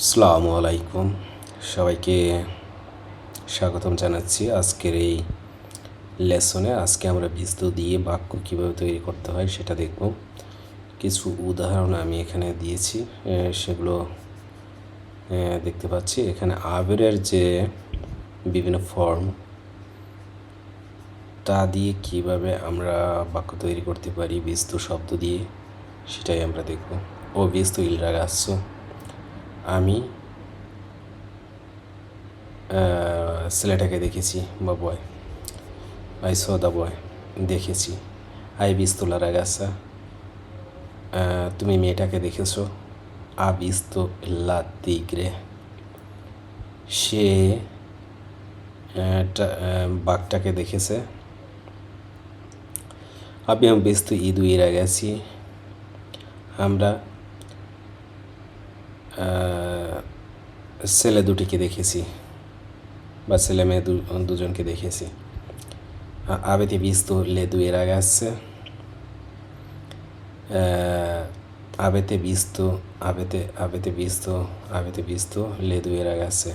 আসসালামু আলাইকুম। সবাইকে স্বাগতম জানাচ্ছি আজকের এই লেসনে। আজকে আমরা বীজ দিয়ে বাক্য কীভাবে তৈরি করতে হয় সেটা দেখব। কিছু উদাহরণ আমি এখানে দিয়েছি সেগুলো দেখতে পাচ্ছি। এখানে আবেরের যে বিভিন্ন ফর্ম, তা দিয়ে কীভাবে আমরা বাক্য তৈরি করতে পারি বীজ শব্দ দিয়ে, সেটাই আমরা দেখব। ও বীজ তো ইল রাগাচ্ছ আমি ছেলেটাকে দেখেছি বা boy I saw the boy দেখেছি আই বিস্তলা রাগাসা তুমি মেয়েটাকে দেখেছ? আ বিস্ত লা দিগ্রে সে বাঘটাকে দেখেছে। visto i due ragazzi আমরা ছেলে দুটিকে দেখেছি বা ছেলে মেয়ে দুজনকে দেখেছি। আবেদি বীজ তো লেদু এর আগে আসছে। আবেতে বীজ তো আবেতে আবেতে বীজ তো আবেতে বীজ তো লেদু এর আগে আসছে।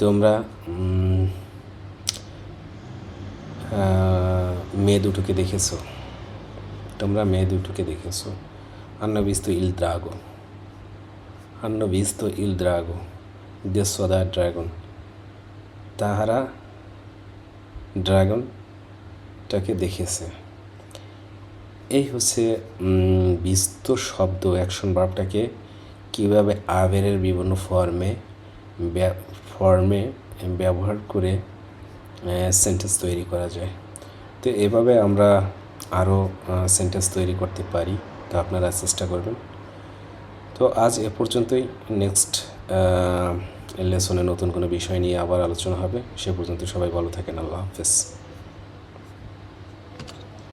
তোমরা মেয়ে দুটোকে দেখেছ। তোমরা মেয়ে দুটোকে দেখেছ। অন্য বীজ তো ইল দ্রাগন hanno visto il drago দেড়শো দা ড্রাগন তাহারা ড্রাগনটাকে দেখেছে। এই হচ্ছে বিস্ত শব্দ অ্যাকশন ভার্বটাকে কীভাবে আবেরের বিভিন্ন ফর্মে ফর্মে ব্যবহার করে সেন্টেন্স তৈরি করা যায়। তো এভাবে আমরা আরও সেন্টেন্স তৈরি করতে পারি। তো আপনারা চেষ্টা করবেন। তো আজ এ পর্যন্তই। নেক্সট লেসনে নতুন কোনো বিষয় নিয়ে আবার আলোচনা হবে। সে পর্যন্ত সবাই ভালো থাকেন। আল্লাহ হাফেজ।